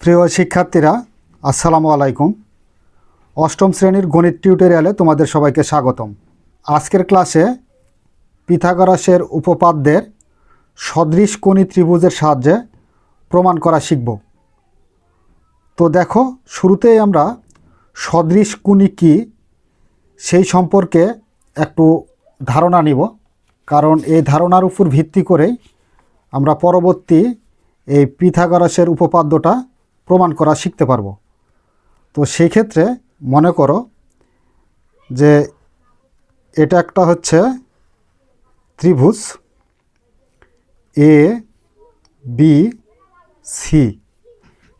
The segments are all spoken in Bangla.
প্রিয় শিক্ষার্থীরা, আসসালামু আলাইকুম। অষ্টম শ্রেণির গণিত টিউটোরিয়ালে তোমাদের সবাইকে স্বাগতম। আজকের ক্লাসে পিথাগরাসের উপপাদ্যের সদৃশ কোণী ত্রিভুজের সাহায্যে প্রমাণ করা শিখব। তো দেখো, শুরুতেই আমরা সদৃশ কোণী কী সেই সম্পর্কে একটু ধারণা নিব। কারণ এই ধারণার উপর ভিত্তি করেই আমরা পরবর্তী এই পিথাগরাসের উপপাদ্যটা প্রমাণ করা শিখতে পারব। তো সেই ক্ষেত্রে মনে করো যে এটা একটা হচ্ছে ত্রিভুজ A B C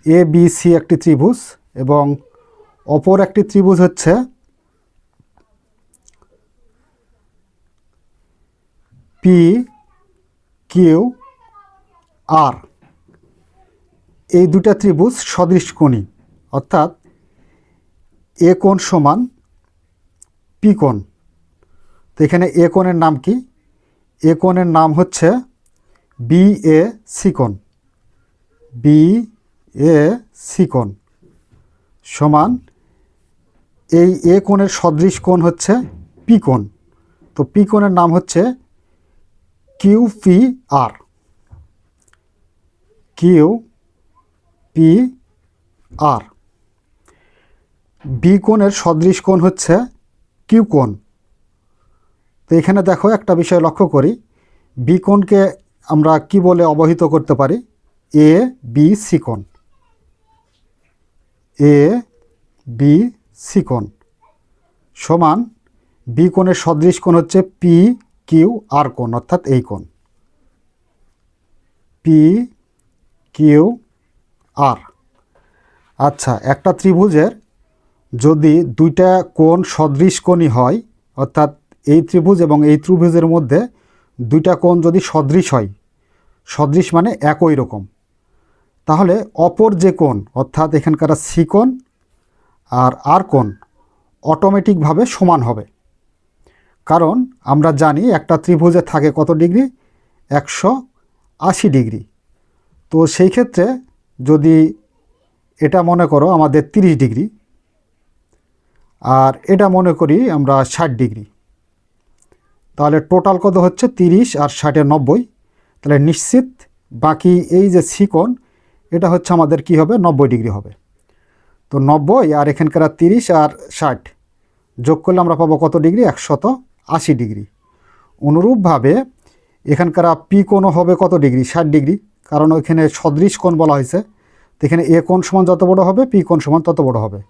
A B C একটি ত্রিভুজ এবং অপর একটি ত্রিভুজ হচ্ছে পি কিউ আর এই দুটা ত্রিভুজ সদৃশ কোণী, অর্থাৎ এ কোণ সমান পি কোণ। তো এখানে এ কোণের নাম কি? এ কোণের নাম হচ্ছে বি এ সিকোণ বি এ সিকোণ সমান এই এ কোণের সদৃশ কোণ হচ্ছে পি কোণ। তো পি কোণের নাম হচ্ছে Q P R. Q P R B কোণের সদৃশ কোণ হচ্ছে কিউ কোণ। তো এখানে দেখো একটা বিষয় লক্ষ্য করি। বি কোণকে আমরা কি বলে অবহিত করতে পারি? এ বি সি কোণ। এ বি সি কোণ। সমান বি কোণের সদৃশ কোণ হচ্ছে পি কিউ আর কোণ, অর্থাৎ এই কোণ। P Q R. আচ্ছা একটা ত্রিভুজের যদি দুইটা কোণ সদৃশ কোণই হয়, অর্থাৎ এই ত্রিভুজ এবং এই ত্রিভুজের মধ্যে দুইটা কোণ যদি সদৃশ হয়, সদৃশ মানে একই রকম, তাহলে অপর যে কোণ, অর্থাৎ এখানকার সি কোণ আর আর কোণ, অটোমেটিকভাবে সমান হবে। কারণ আমরা জানি একটা ত্রিভুজে থাকে কত ডিগ্রি? একশো আশি ডিগ্রি। তো সেই ক্ষেত্রে যদি এটা মনে করো আমাদের 30 ডিগ্রি, আর এটা মনে করি আমরা ষাট ডিগ্রি, তাহলে টোটাল কত হচ্ছে 30 আর ষাটের নব্বই? তাহলে নিশ্চিত বাকি এই যে সিকোণ এটা হচ্ছে আমাদের কি হবে? নব্বই ডিগ্রি হবে। তো নব্বই আর এখানকার 30 আর ষাট যোগ করলে আমরা পাবো কত ডিগ্রি? একশত আশি ডিগ্রি। অনুরূপভাবে এখানকার পি কোণও হবে কত ডিগ্রি? ষাট ডিগ্রি। কারণ ওইখানে সদৃশ কোণ বলা হয়েছে। তো এখানে এ কোণ সমান যত বড় হবে, পি কোণ সমান তত বড় হবে।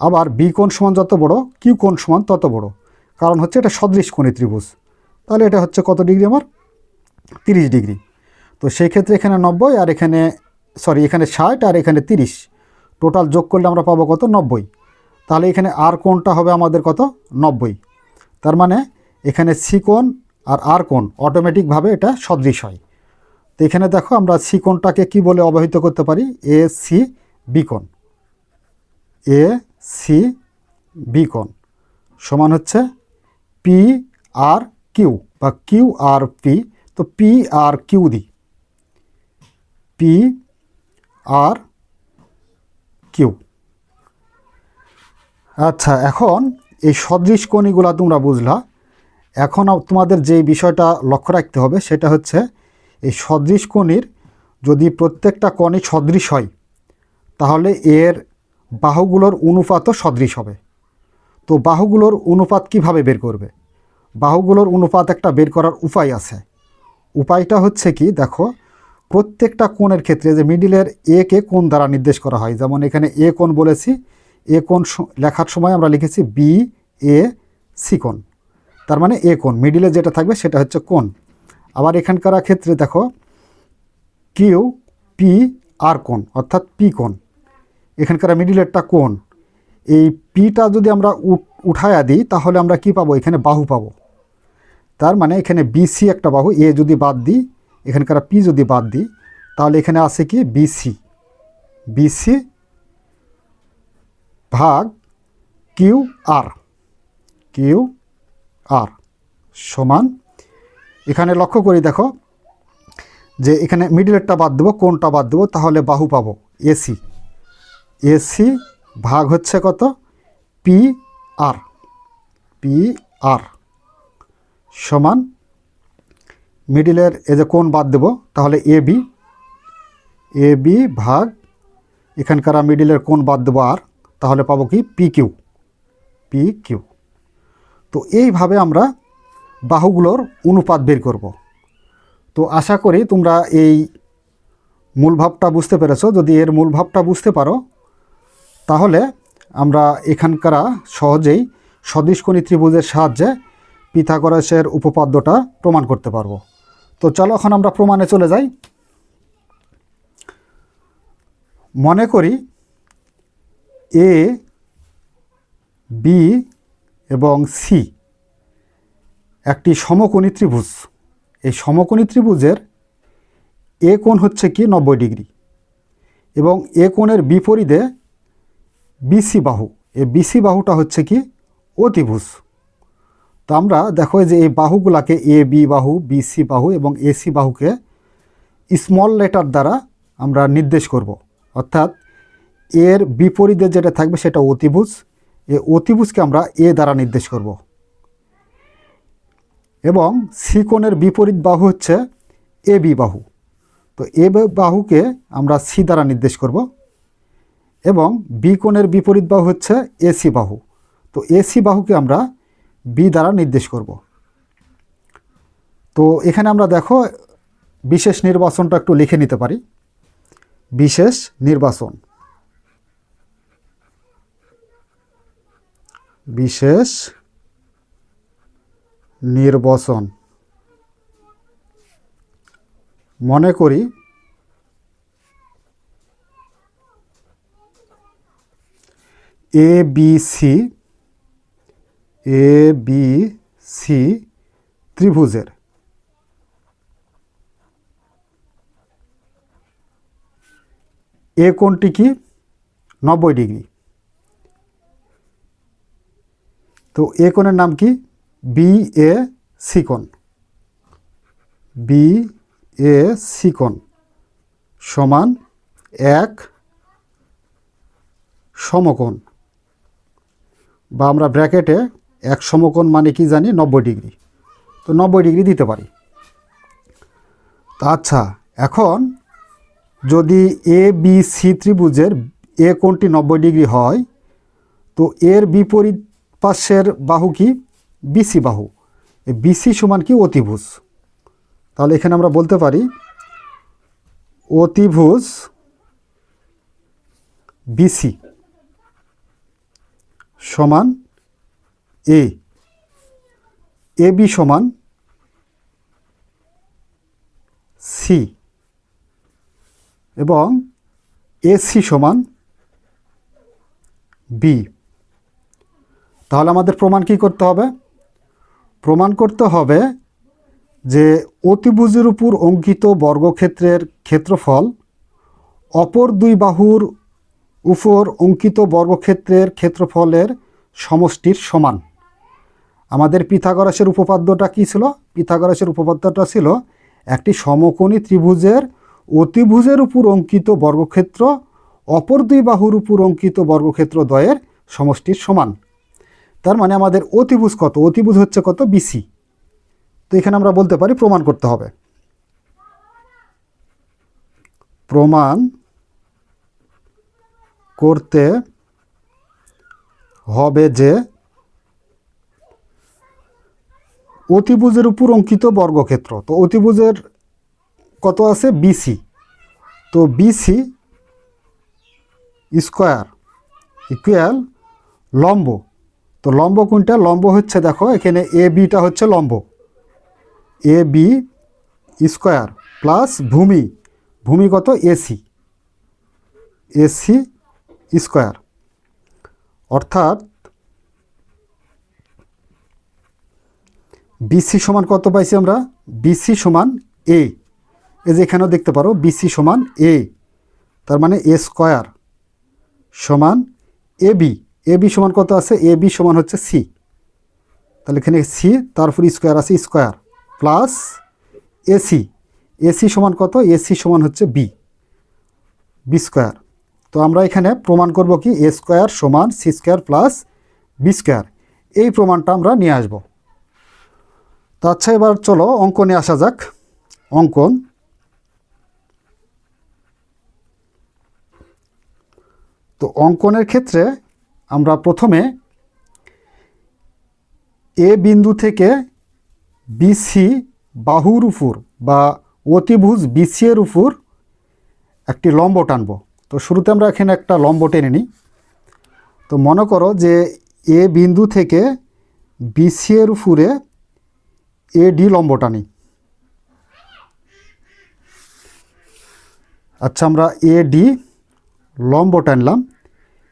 আবার বি কোণ সমান যত বড়, কিউ কোণ সমান তত বড়। কারণ হচ্ছে এটা সদৃশ কোণী ত্রিভুজ। তাহলে এটা হচ্ছে কত ডিগ্রি আমার? তিরিশ ডিগ্রি। তো সেই ক্ষেত্রে এখানে নব্বই আর এখানে সরি এখানে ষাট আর এখানে তিরিশ। টোটাল যোগ করলে আমরা পাবো কত? নব্বই। তাহলে এখানে আর কোণটা হবে আমাদের কত? নব্বই। তার মানে এখানে সি কোণ আর আর কোণ অটোমেটিকভাবে এটা সদৃশ হয়। তো এখানে দেখো আমরা সি কোণটাকে কী বলে অবহিত করতে পারি? এ সি বি কোণ। এ সি বি কোণ সমান হচ্ছে পি আর কিউ বা কিউ আর পি। তো পি আর কিউ দিই পি আর কিউ। আচ্ছা এখন এই সদৃশ কোণীগুলো তোমরা বুঝলা। এখন তোমাদের যে বিষয়টা লক্ষ্য রাখতে হবে সেটা হচ্ছে এই সদৃশ কোণীর যদি প্রত্যেকটা কোণই সদৃশ হয়, তাহলে এর বাহুগুলোর অনুপাতও সদৃশ হবে। তো বাহুগুলোর অনুপাত কীভাবে বের করবে? বাহুগুলোর অনুপাত একটা বের করার উপায় আছে। উপায়টা হচ্ছে কি, দেখো, প্রত্যেকটা কোণের ক্ষেত্রে যে মিডিলের এ কে কোণ দ্বারা নির্দেশ করা হয়, যেমন এখানে এ কোণ বলেছি এ কোণ লেখার সময় আমরা লিখেছি বি এ সি কোণ। তার মানে এ কোণ, মিডিলে যেটা থাকবে সেটা হচ্ছে কোণ। আবার এখানকার ক্ষেত্রে দেখো, কিউ পি আর কোণ, অর্থাৎ পি কোণ। এখানকার মিডিলেরটা কোণ। এই পিটা যদি আমরা উঠ- উঠায়া দিই, তাহলে আমরা কি পাবো? এখানে বাহু পাবো। তার মানে এখানে বিসি একটা বাহু এ যদি বাদ দিই, এখানকার পি যদি বাদ দিই, তাহলে এখানে আছে কি? বিসি বিসি ভাগ কিউ আর কিউ আর সমান এখানে লক্ষ্য করি দেখো, যে এখানে মিডিলেরটা বাদ দেবো, কোনটা বাদ দেবো, তাহলে বাহু পাবো এসি এসি ভাগ হচ্ছে কত? পি আর পি আর সমান মিডিলের এ যে কোন বাদ দেবো, তাহলে এ বি এ বি ভাগ, এখানকার মিডিলের কোন বাদ দেবো আর তাহলে পাবো কি? পি কিউ পি কিউ তো এইভাবে আমরা বাহুগুলোর অনুপাত বের করব। তো আশা করি তোমরা এই মূল ভাবটা বুঝতে পেরেছ। যদি এর মূল ভাবটা বুঝতে পারো, তাহলে আমরা এখানকার সহজেই সদৃশকণি ত্রিভুজের সাহায্যে পিথাগোরাসের উপপাদ্যটা প্রমাণ করতে পারব। তো চলো এখন আমরা প্রমাণে চলে যাই। মনে করি এ বি এবং সি একটি সমকোণী ত্রিভুজ। এই সমকোণী ত্রিভুজের এ কোণ হচ্ছে কি? নব্বই ডিগ্রি। এবং এ কোণের বিপরীতে বিসি বাহু। এই বিসি বাহুটা হচ্ছে কি? অতিভুজ। তো আমরা দেখো যে এই বাহুগুলাকে এ বি বাহু, বিসি বাহু এবং এসি বাহুকে স্মল লেটার দ্বারা আমরা নির্দেশ করব। অর্থাৎ এর বিপরীতে যেটা থাকবে সেটা অতিভুজ। এ অতিভুজকে আমরা এ দ্বারা নির্দেশ করব। এবং সি কোণের বিপরীত বাহু হচ্ছে এ বি বাহু। তো এ বাহুকে আমরা সি দ্বারা নির্দেশ করব এবং বি কোণের বিপরীত বাহু হচ্ছে এসি বাহু। তো এসি বাহুকে আমরা বি দ্বারা নির্দেশ করব। তো এখানে আমরা দেখো বিশেষ নির্বাচনটা একটু লিখে নিতে পারি। বিশেষ নির্বাচন। বিশেষ নির্বাচন। মনে করি, A, B, C, A, B, C ত্রিভুজের। এ কোণটি কি? নব্বই ডিগ্রি। তো এ কোণের নাম কি? বি এ সিকোণ বি এ সিকোণ সমান এক সমকোণ। বা আমরা ব্র্যাকেটে এক সমকোণ মানে কি জানি? নব্বই ডিগ্রি। তো নব্বই ডিগ্রি দিতে পারি। আচ্ছা এখন যদি এ, বি, সি ত্রিভুজের এ কোণটি নব্বই ডিগ্রি হয়, তো এর বিপরীত পাশের বাহু কি? বিসি বাহু। এই বিসি সমান কি? অতিভুজ। তাহলে এখানে আমরা বলতে পারি, অতিভুজ বিসি সমান এ এ বি সমান সি এবং এসি সমান বি তাহলে আমাদের প্রমাণ কি করতে হবে? প্রমাণ করতে হবে যে অতিভুজের উপর অঙ্কিত বর্গক্ষেত্রের ক্ষেত্রফল অপর দুই বাহুর উপর অঙ্কিত বর্গক্ষেত্রের ক্ষেত্রফলের সমষ্টির সমান। আমাদের পিথাগরাসের উপপাদ্যটা কী ছিল? পিথাগরাসের উপপাদ্যটা ছিল একটি সমকোণী ত্রিভুজের অতিভুজের উপর অঙ্কিত বর্গক্ষেত্র, অপর দুই বাহুর উপর অঙ্কিত বর্গক্ষেত্র দ্বয়ের সমষ্টির সমান। তার মানে আমাদের অতিভুজ কত? অতিভুজ হচ্ছে কত? বিসি তো এখানে আমরা বলতে পারি প্রমাণ করতে হবে। প্রমাণ করতে হবে যে অতিভুজের উপর অঙ্কিত বর্গক্ষেত্র। তো অতিভুজের কত আছে? বিসি তো বিসি স্কোয়ার ইকুয়াল লম্ব। তো লম্ব কোনটা? লম্ব হচ্ছে দেখো, এখানে এ বিটা হচ্ছে লম্ব। এ বি স্কোয়ার প্লাস ভূমি। ভূমি কত? AC AC square. অর্থাৎ বিসি সমান কত পাইছি আমরা? বিসি সমান এ এই যে এখানেও দেখতে পারো বিসি সমান এ তার মানে এ স্কোয়ার সমান এ বি এ বি সমান কত আছে? এ বি সমান হচ্ছে সি। তাহলে এখানে সি, তারপর স্কোয়ার আছে স্কোয়ার প্লাস এসি এসি সমান কত? এসি সমান হচ্ছে বি। B square. তো আমরা এখানে প্রমাণ করব কি? এ স্কোয়ার সমান C square plus B square. এই প্রমাণটা আমরা নিয়ে আসব। তো আচ্ছা এবার চলো অঙ্কনে আসা যাক। অঙ্কন তো অঙ্কনের ক্ষেত্রে আমরা প্রথমে এ বিন্দু থেকে বিসি বাহুর উপর বা অতিভুজ বিসি এর উপর একটি লম্ব টানব। তো শুরুতে আমরা এখানে একটা লম্ব টেনে নিই। তো মনে করো যে এ বিন্দু থেকে বিসি এর উপরে এ ডি লম্ব টানি। আচ্ছা আমরা এ ডি লম্ব টানলাম।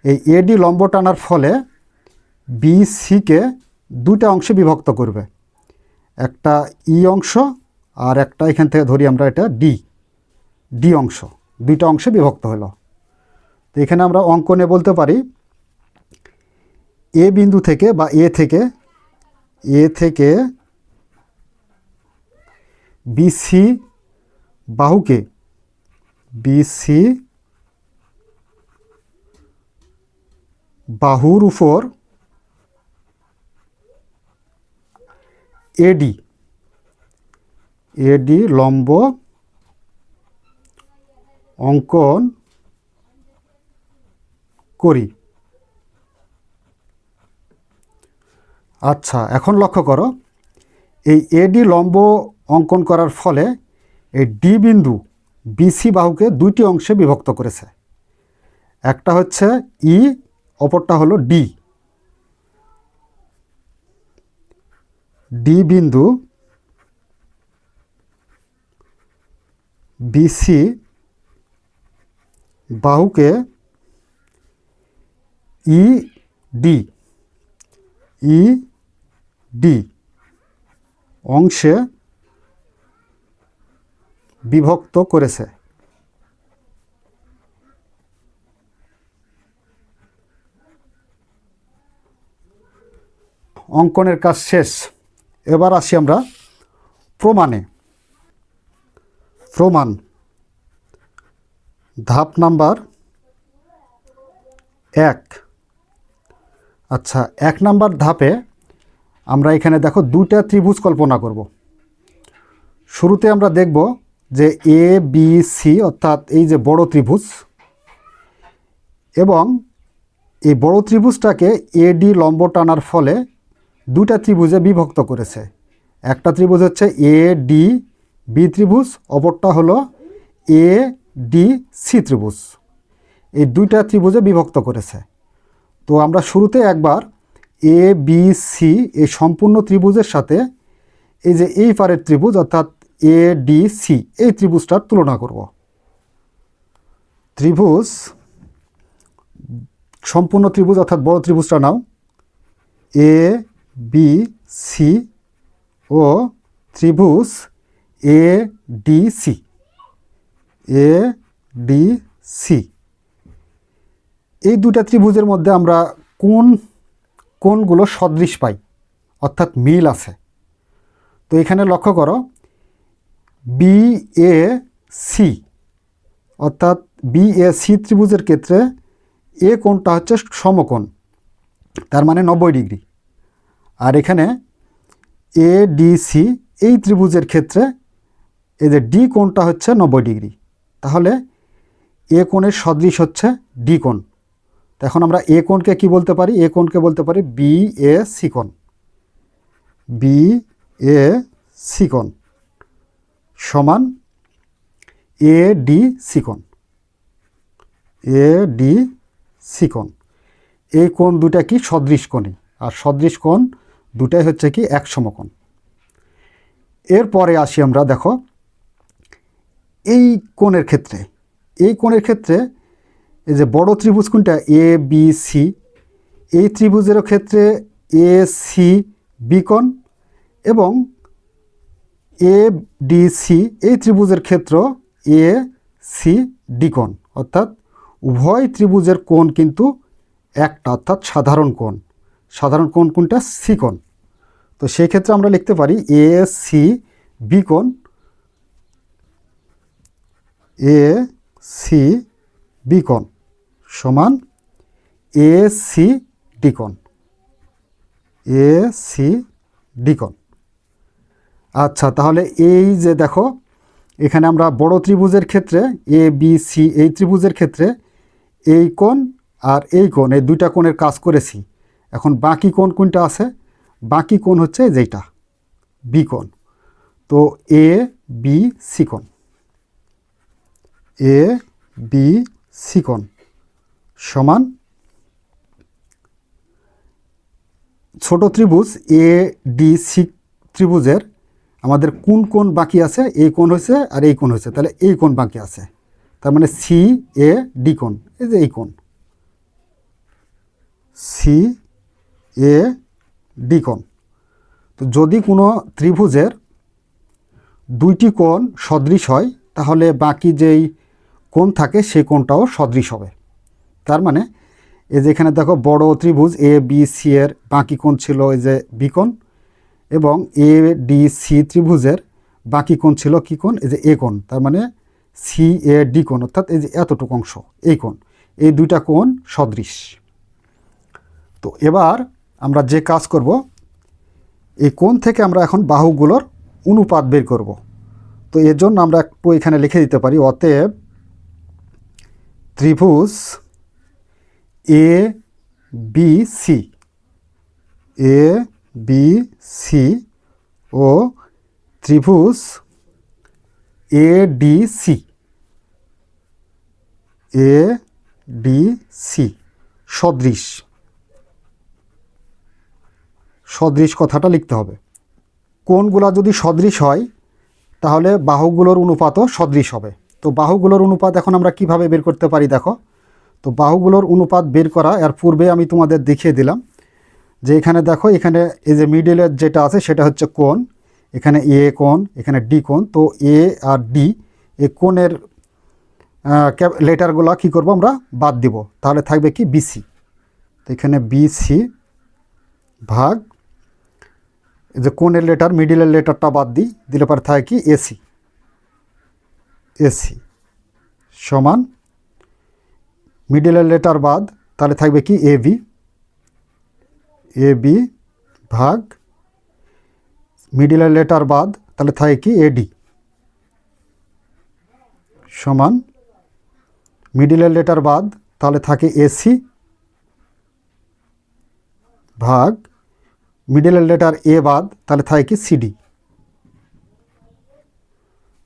এই এ ডি লম্ব টানার ফলে বি সিকে দুটা অংশে বিভক্ত করবে। একটা ই অংশ আর একটা এখান থেকে ধরি আমরা এটা ডি ডি অংশ, দুইটা অংশে বিভক্ত হলো। তো এখানে আমরা অঙ্কনে বলতে পারি এ বিন্দু থেকে বা এ থেকে এ থেকে বিসি বাহুকে বিসি বাহুর উপর এডি এডি লম্ব অঙ্কন করি। আচ্ছা এখন লক্ষ্য করো, এই এডি লম্ব অঙ্কন করার ফলে এই ডি বিন্দু বিসি বাহুকে দুইটি অংশে বিভক্ত করেছে। একটা হচ্ছে ই অপরটা হলো ডি ডি বিন্দু বিসি বাহুকে ই ডি ই ডি অংশে বিভক্ত করেছে। অঙ্কনের কাজ শেষ। এবার আসি আমরা প্রমাণে। প্রমাণ। ধাপ নাম্বার এক। আচ্ছা এক নাম্বার ধাপে আমরা এখানে দেখো দুইটা ত্রিভুজ কল্পনা করব। শুরুতে আমরা দেখব যে এ বি সি অর্থাৎ এই যে বড় ত্রিভুজ এবং এই বড় ত্রিভুজটাকে এডি লম্ব টানার ফলে দুটা ত্রিভুজে বিভক্ত করেছে। একটা ত্রিভুজ হচ্ছে এ ডি বি ত্রিভুজ, অপরটা হলো এ ডি সি ত্রিভুজ। এই দুইটা ত্রিভুজে বিভক্ত করেছে। তো আমরা শুরুতে একবার এ বি সি এই সম্পূর্ণ ত্রিভুজের সাথে এই যে এই পারের ত্রিভুজ, অর্থাৎ এ ডি সি এই ত্রিভুজটার তুলনা করব। ত্রিভুজ, সম্পূর্ণ ত্রিভুজ, অর্থাৎ বড় ত্রিভুজটা নাও। এ বি সি ও ত্রিভুজ A D C A D C এই দুটা ত্রিভুজের মধ্যে আমরা কোন কোনগুলো সদৃশ পাই, অর্থাৎ মিল আছে। তো এখানে লক্ষ্য করো বি এ সি অর্থাৎ বি এ সি ত্রিভুজের ক্ষেত্রে এ কোণটা হচ্ছে সমকোণ, তার মানে নব্বই ডিগ্রি। আর এখানে এ ডি সি এই ত্রিভুজের ক্ষেত্রে এই যে ডি কোণটা হচ্ছে নব্বই ডিগ্রি। তাহলে এ কোণের সদৃশ হচ্ছে ডি কোণ। এখন আমরা এ কোণকে কি বলতে পারি? এ কোণকে বলতে পারি বি এ সি কোণ। বি এ সি কোণ সমান এ ডি সি কোণ। এ ডি সি কোণ। এই কোণ দুটা কি? সদৃশ কোণই। আর সদৃশ কোণ দুটাই হচ্ছে কি এক সমকোণ। এরপরে আসি আমরা, দেখো, এই কোণের ক্ষেত্রে, এই কোণের ক্ষেত্রে এই যে বড় ত্রিভুজ কোনটা এ বি সি এই ত্রিভুজের ক্ষেত্রে এ সি বি কোণ এবং এ ডি সি এই ত্রিভুজের ক্ষেত্র এ সি ডি কোণ। অর্থাৎ উভয় ত্রিভুজের কোণ কিন্তু একটা, অর্থাৎ সাধারণ কোণ। সাধারণ কোণ কোনটা সি তো সেই ক্ষেত্রে আমরা লিখতে পারি A C B A C B সমান এ সি ডিকন এ সি ডিকন আচ্ছা তাহলে এই যে দেখো, এখানে আমরা বড় ত্রিভুজের ক্ষেত্রে এ বি সি এই ত্রিভুজের ক্ষেত্রে এই কোণ আর এই কোণ, এই দুইটা কোণের কাজ করেছি। এখন বাকি কোণ কোনটা আছে? বাকি কোণ হচ্ছে যেটা বি কোণ তো A B C A B C সমান ছোট ত্রিভুজ এ ডি সি ত্রিভুজের আমাদের কোন কোণ বাকি আছে? এই কোণ হয়েছে আর এই কোণ হয়েছে। তাহলে এই কোণ বাকি আছে? তার মানে সি এ ডি কোণ এই যে এই কোণ সি এ, ডি কোণ। তো যদি কোনো ত্রিভুজের দুইটি কোণ সদৃশ হয়, তাহলে বাকি যেই কোণ থাকে সেই কোণটাও সদৃশ হবে। তার মানে এই যে এখানে দেখো বড় ত্রিভুজ, এ, বি, সি এর বাকি কোণ ছিল এই যে বি কোণ, এবং এ, ডি, সি ত্রিভুজের বাকি কোণ ছিল কি কোণ? এই যে এ কোণ। তার মানে সি, এ, ডি কোণ, অর্থাৎ এই যে এতটুকু অংশ এই কোণ। এই দুইটা কোণ সদৃশ। তো এবার আমরা যে কাজ করব, এই কোণ থেকে আমরা এখন বাহুগুলোর অনুপাত বের করব। তো এর জন্য আমরা একটু এখানে লিখে দিতে পারি, অতএব ত্রিভুজ A B C A B C ও ত্রিভুজ A D C A D C সদৃশ। সদৃশ কথাটা লিখতে হবে। কোনগুলা যদি সদৃশ হয়, তাহলে বাহুগুলোর অনুপাতও সদৃশ হবে। তো বাহুগুলোর অনুপাত এখন আমরা কীভাবে বের করতে পারি দেখো? তো বাহুগুলোর অনুপাত বের করা, এর পূর্বে আমি তোমাদের দেখিয়ে দিলাম যে এখানে দেখো, এখানে এই যে মিডিলের যেটা আছে, সেটা হচ্ছে কোণ, এখানে এ কোণ, এখানে ডি কোণ। তো এ আর ডি, এ কোণের লেটারগুলো কী করব আমরা? বাদ দিব। তাহলে থাকবে কি বিসি তো এখানে বিসি ভাগ যে কোণের লেটার মিডিলের লেটারটা বাদ দিই, দিলে পরে থাকে কি? এসি এসি সমান মিডিলের লেটার বাদ, তাহলে থাকবে কি? এ বি এ বি ভাগ মিডিলের লেটার বাদ, তাহলে থাকে কি? এডি সমান মিডিলের লেটার বাদ, তাহলে থাকে এসি ভাগ মিডিলের লেটার এ বাদ, তাহলে থাকে কি সিডি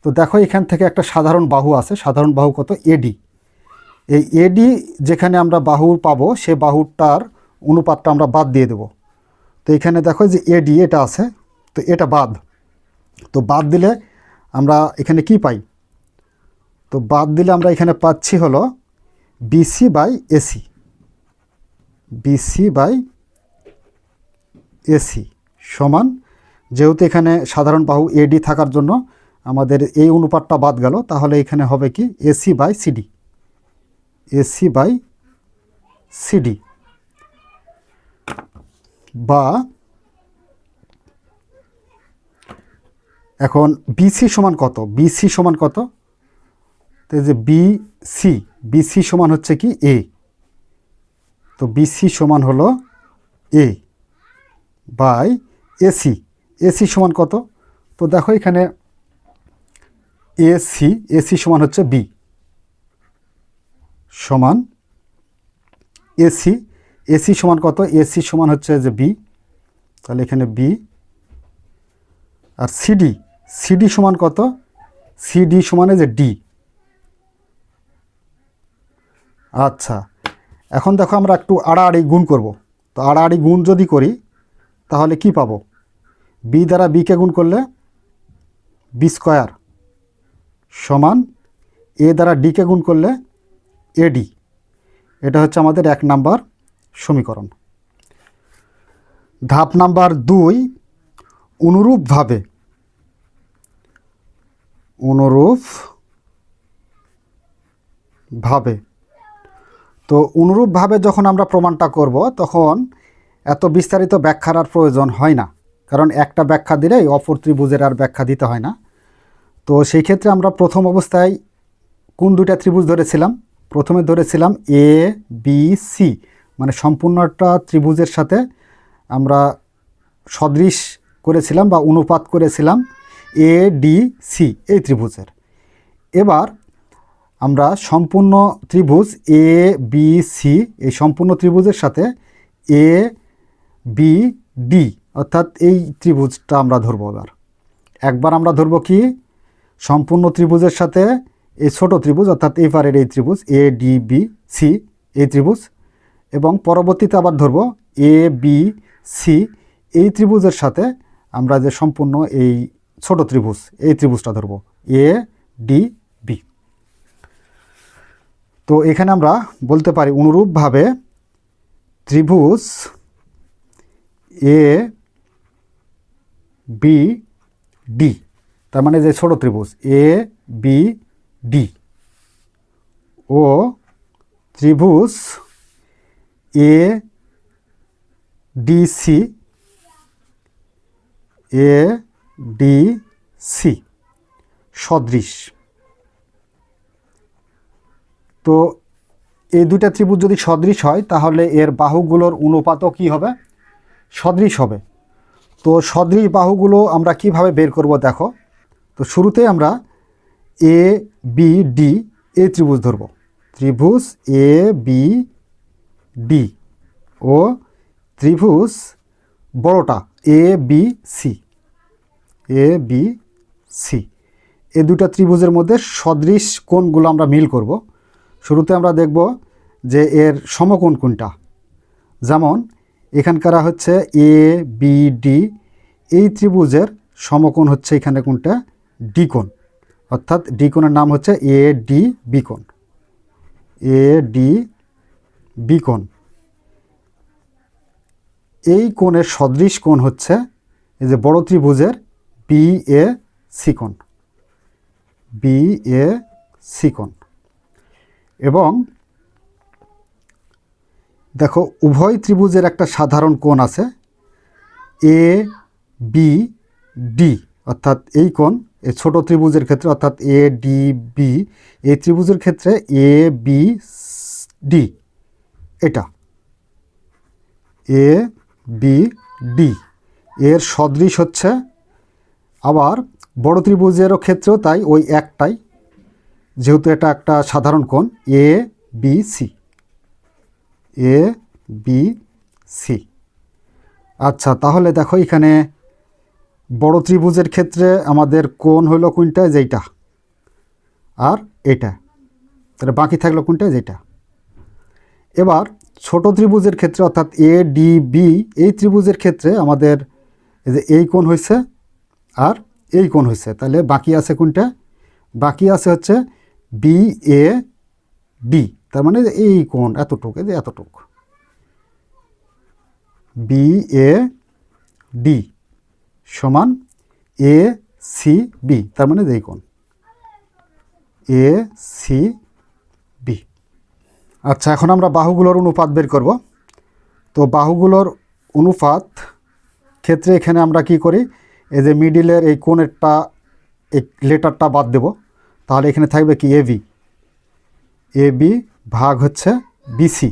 তো দেখো এখান থেকে একটা সাধারণ বাহু আছে, সাধারণ বাহু কত? এডি এই এডি যেখানে আমরা বাহু পাবো, সে বাহুটার অনুপাতটা আমরা বাদ দিয়ে দেব। তো এখানে দেখো যে এডি এটা আছে, তো এটা বাদ। তো বাদ দিলে আমরা এখানে কি পাই? তো বাদ দিলে আমরা এখানে পাচ্ছি হলো BC by AC BC by AC সমান। যেহেতু এখানে সাধারণ বাহু এডি থাকার জন্য আমাদের এই অনুপাতটা বাদ গেল, তাহলে এখানে হবে কি AC by CD AC by CD বা এখন বিসি সমান কত? বিসি সমান কত? তো যে বিসি বিসি সমান হচ্ছে কি এ তো বিসি সমান হলো এ বাই এসি এসি সমান কত? তো দেখো এখানে এসি এসি সমান হচ্ছে বি। সমান এসি এসি সমান কত? এসি সমান হচ্ছে যে বি। তাহলে এখানে বি। আর সিডি সিডি সমান কত? সিডি সমানে যে ডি। আচ্ছা এখন দেখো আমরা একটু আড়াআড়ি গুণ করব। তো আড়াআড়ি গুণ যদি করি তাহলে কি পাবো? বি দ্বারা বিকে গুণ করলে বি স্কোয়ার সমান এ দ্বারা ডিকে গুণ করলে এডি এটা হচ্ছে আমাদের এক নাম্বার সমীকরণ। ধাপ নাম্বার দুই, অনুরূপভাবে। অনুরূপ ভাবে তো অনুরূপভাবে যখন আমরা প্রমাণটা করব, তখন এত বিস্তারিত ব্যাখ্যার আর প্রয়োজন হয় না। কারণ একটা ব্যাখ্যা দিলেই অপর ত্রিভুজের আর ব্যাখ্যা দিতে হয় না। তো সেই ক্ষেত্রে আমরা প্রথম অবস্থায় কোন দুইটা ত্রিভুজ ধরেছিলাম? প্রথমে ধরেছিলাম এ বি সি মানে সম্পূর্ণ একটা ত্রিভুজের সাথে আমরা সদৃশ করেছিলাম বা অনুপাত করেছিলাম এ ডি সি এই ত্রিভুজের। এবার আমরা সম্পূর্ণ ত্রিভুজ এ বি সি এই সম্পূর্ণ ত্রিভুজের সাথে এ বি ডি অর্থাৎ এই ত্রিভুজটা আমরা ধরবো এবার। একবার আমরা ধরবো কি? সম্পূর্ণ ত্রিভুজের সাথে এই ছোট ত্রিভুজ, অর্থাৎ এই পারের এই ত্রিভুজ এ ডি বি সি এই ত্রিভুজ। এবং পরবর্তীতে আবার ধরবো এ বি সি এই ত্রিভুজের সাথে আমরা যে সম্পূর্ণ এই ছোট ত্রিভুজ, এই ত্রিভুজটা ধরবো। এ ডি বি তো এখানে আমরা বলতে পারি অনুরূপভাবে ত্রিভুজ এ বি ডি তার মানে যে ছোট ত্রিভুজ এ বি ডি ও ত্রিভুজ A D C A D C সদৃশ। তো এই দুইটা ত্রিভুজ যদি সদৃশ হয়, তাহলে এর বাহুগুলোর অনুপাতও কী হবে? সদৃশ হবে। তো সদৃশ বাহুগুলো আমরা কীভাবে বের করব দেখো? তো শুরুতে আমরা এ বি ডি এ ত্রিভুজ ধরব। ত্রিভুজ এ বি ডি ও ত্রিভুজ বড়টা A B C A B C এ দুটা ত্রিভুজের মধ্যে সদৃশ কোণগুলো আমরা মিল করব। শুরুতে আমরা দেখব যে এর সমকোণ কোনটা যেমন এখানকার হচ্ছে এ বি ডি এই ত্রিভুজের সমকোণ হচ্ছে এখানে কোনটা? ডি কোণ। অর্থাৎ ডি কোণের নাম হচ্ছে এ ডি বি কোণ। এ ডি বি কোণ। এই কোণের সদৃশ কোণ হচ্ছে এই যে বড় ত্রিভুজের বি এ সি কোণ। বি এ সি কোণ। এবং দেখো, উভয় ত্রিভুজের একটা সাধারণ কোণ আছে এ বি ডি অর্থাৎ এই কোণ, এই ছোটো ত্রিভুজের ক্ষেত্রে, অর্থাৎ এ ডি বি এই ত্রিভুজের ক্ষেত্রে এ বি ডি এটা। এ বি ডি এর সদৃশ হচ্ছে, আবার বড় ত্রিভুজেরও ক্ষেত্রেও তাই, ওই একটাই, যেহেতু এটা একটা সাধারণ কোণ A B C A B C আচ্ছা তাহলে দেখো এখানে বড় ত্রিভুজের ক্ষেত্রে আমাদের কোণ হলো কোনটা? যেইটা। আর এটা। তাহলে বাকি থাকল কোনটা? যেটা এবার ছোট ত্রিভুজের ক্ষেত্রে অর্থাৎ এ ডি বি এই ত্রিভুজের ক্ষেত্রে আমাদের যে এই কোণ হয়েছে আর এই কোণ হয়েছে তাহলে বাকি আছে কোনটা? বাকি আছে হচ্ছে বি এ ডি তার মানে এই কোণ এতটুক, এই যে এতটুক। বি এ ডি সমান এ সি বি তার মানে এই কোণ। এ সি বি আচ্ছা এখন আমরা বাহুগুলোর অনুপাত বের করব। তো বাহুগুলোর অনুপাত ক্ষেত্রে এখানে আমরা কি করি? এই যে মিডিলের এই কোণেরটা, এই লেটারটা বাদ দেব। তাহলে এখানে থাকবে কি? এ বি এ বি ভাগ হচ্ছে বিসি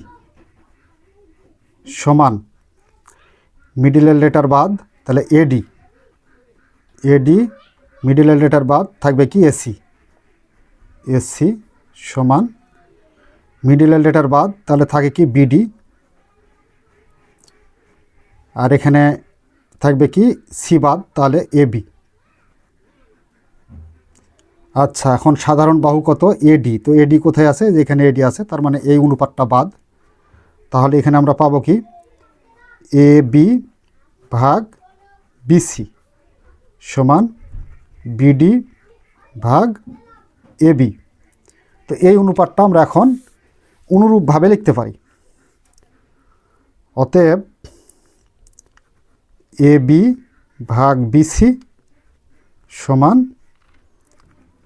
সমান মিডিলের লেটার বাদ, তাহলে এডি এডি মিডিলের লেটার বাদ থাকবে কি এসি এসি সমান মিডিলের লেটার বাদ, তাহলে থাকে কি বিডি আর এখানে থাকবে কি সি বাদ, তাহলে এবি আচ্ছা এখন সাধারণ বাহু কত? এডি তো এডি কোথায় আছে? যেখানে এডি আছে, তার মানে এই অনুপাতটা বাদ। তাহলে এখানে আমরা পাবো কি? এ বি ভাগ বিসি সমান বিডি ভাগ এবি তো এই অনুপাতটা আমরা এখন অনুরূপভাবে লিখতে পারি। অতএব এ বি ভাগ বিসি সমান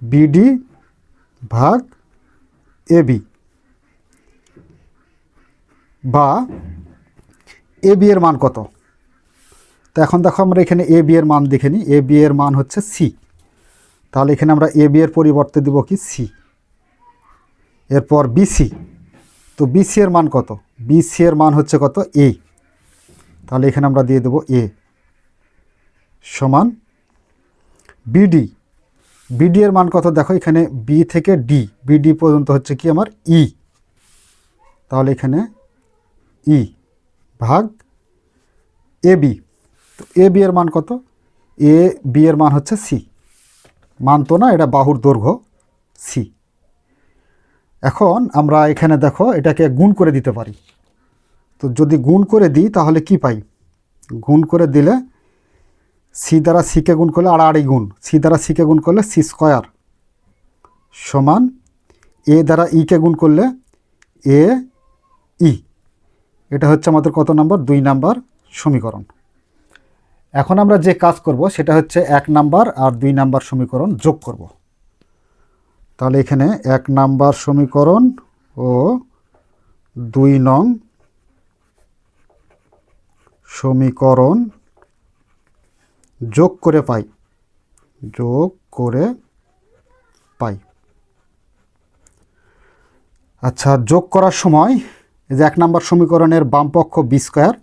বিডি ভাগ এবি বা এ এর মান কত? তো এখন দেখো আমরা এখানে এ এর মান দেখে নিই। এ বি এর মান হচ্ছে সি তাহলে এখানে আমরা এ বি এর পরিবর্তে দেব কি? সি এরপর বিসি তো বিসি এর মান কত? বিসি এর মান হচ্ছে কত? এ তাহলে এখানে আমরা দিয়ে দেবো এ সমান বিডি বিডি এর মান কত? দেখো, এখানে বি থেকে ডি বিডি পর্যন্ত হচ্ছে কি আমার ই তাহলে এখানে ই ভাগ এ বি তো এ বি এর মান কত? এ বি এর মান হচ্ছে সি মান তো না, এটা বাহুর দৈর্ঘ্য সি এখন আমরা এখানে দেখো, এটাকে গুণ করে দিতে পারি। তো যদি গুণ করে দিই, তাহলে কি পাই? গুণ করে দিলে সি দ্বারা সিকে গুণ করলে আড়াআড়ি গুণ। সি দ্বারা সিকে গুণ করলে সি স্কয়ার সমান এ দ্বারা ইকে গুণ করলে এ ই এটা হচ্ছে আমাদের কত নাম্বার? দুই নাম্বার সমীকরণ। এখন আমরা যে কাজ করব, সেটা হচ্ছে এক নাম্বার আর দুই নাম্বার সমীকরণ যোগ করব। তাহলে এখানে এক নাম্বার সমীকরণ ও দুই নং সমীকরণ যোগ করে পাই। যোগ করে পাই। আচ্ছা যোগ করার সময় যে এক নাম্বার সমীকরণের বাম পক্ষ বি স্কোয়ার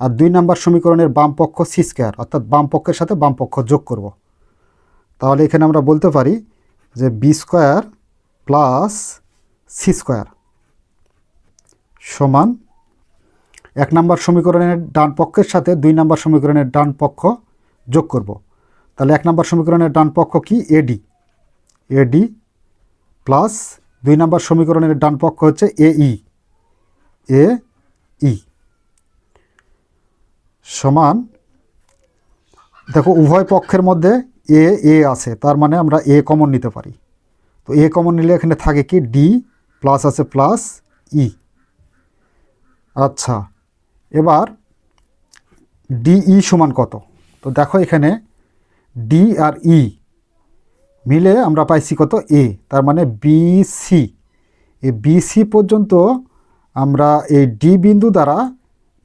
আর দুই নাম্বার সমীকরণের বাম পক্ষ সি স্কোয়ার অর্থাৎ বাম পক্ষের সাথে বাম পক্ষ যোগ করব। তাহলে এখানে আমরা বলতে পারি যে B square plus C square সমান এক নম্বর সমীকরণের ডান পক্ষের সাথে দুই নাম্বার সমীকরণের ডান পক্ষ যোগ করব। তাহলে এক নম্বর সমীকরণের ডান পক্ষ কি? এডি এডি প্লাস দুই নম্বর সমীকরণের ডান পক্ষ হচ্ছে এ ই এ ই সমান, দেখো উভয় পক্ষের মধ্যে এ এ আছে, তার মানে আমরা এ কমন নিতে পারি। তো এ কমন নিলে এখানে থাকে কি? ডি প্লাস আছে প্লাস ই আচ্ছা এবার ডিই সমান কত? তো দেখো এখানে ডি আর ই মিলে আমরা পাইছি কত এ তার মানে বিসি এই বিসি পর্যন্ত আমরা এই ডি বিন্দু দ্বারা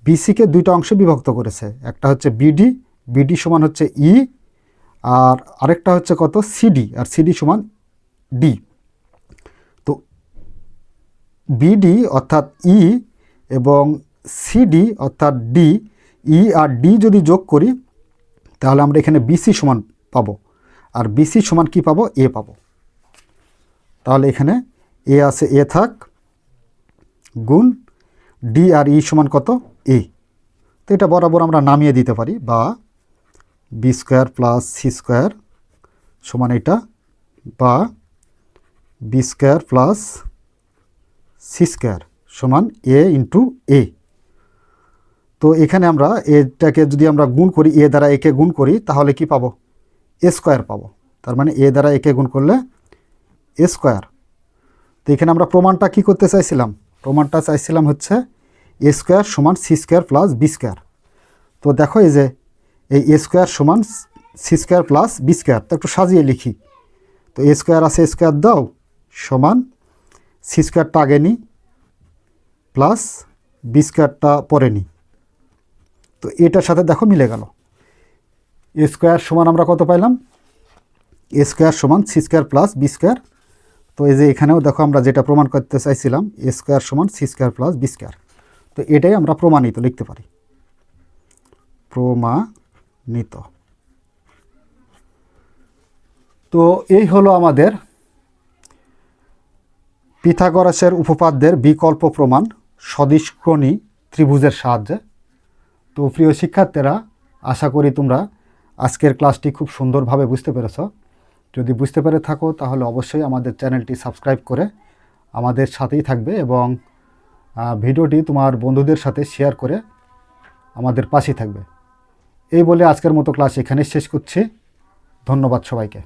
বিসিকে দুইটা অংশে বিভক্ত করেছে। একটা হচ্ছে বিডি বিডি সমান হচ্ছে ই আর আরেকটা হচ্ছে কত? সিডি আর সিডি সমান ডি তো বিডি অর্থাৎ ই এবং সিডি অর্থাৎ ডি ই আর ডি যদি যোগ করি তাহলে আমরা এখানে বিসি সমান পাবো। আর বিসি সমান কি পাবো? এ পাবো। তাহলে এখানে এ আছে এ থাক, গুণ ডি আর ই সমান কত? এ তো এটা বরাবর আমরা নামিয়ে দিতে পারি, বা B square plus C square সমান এটা, বা B square plus C square সমান এ ইন্টু এ তো এখানে আমরা এটাকে যদি আমরা গুণ করি, এ দ্বারা একে গুণ করি, তাহলে কি পাবো? এ স্কোয়ার পাবো। তার মানে এ দ্বারা একে গুণ করলে এ স্কোয়ার। তো এখানে আমরা প্রমাণটা কি করতে চাইছিলাম? প্রমাণটা চাইছিলাম হচ্ছে এ স্কোয়ার সমান C square plus B square. তো দেখো এই যে, এই এ স্কোয়ার সমান C square plus B square. তো একটু সাজিয়ে লিখি। তো এ স্কোয়ার আছে স্কোয়ার দাও, সমান সি স্কোয়ারটা আগে নিই প্লাস বি স্কোয়ারটা পরে নিই তো এটার সাথে দেখো মিলে গেল। এ স্কোয়ার সমান আমরা কত পাইলাম? এ স্কোয়ার সমান C square plus B square. তো এই যে এখানেও দেখো আমরা যেটা প্রমাণ করতে চাইছিলাম, এ স্কোয়ার সমান C square plus B square. তো এটাই আমরা প্রমাণিত লিখতে পারি। প্রমাণিত। তো এই হলো আমাদের পিথাগরাসের উপপাদ্যের বিকল্প প্রমাণ সদিষ্ক্রণী ত্রিভুজের সাহায্যে। তো প্রিয় শিক্ষার্থীরা, আশা করি তোমরা আজকের ক্লাসটি খুব সুন্দরভাবে বুঝতে পেরেছ। যদি বুঝতে পেরে থাকো, তাহলে অবশ্যই আমাদের চ্যানেলটি সাবস্ক্রাইব করে আমাদের সাথেই থাকবে এবং ভিডিওটি তোমার বন্ধুদের সাথে শেয়ার করে আমাদের পাশেই থাকবে। এই বলে আজকের মতো ক্লাস এখানে শেষ করছি। ধন্যবাদ সবাইকে।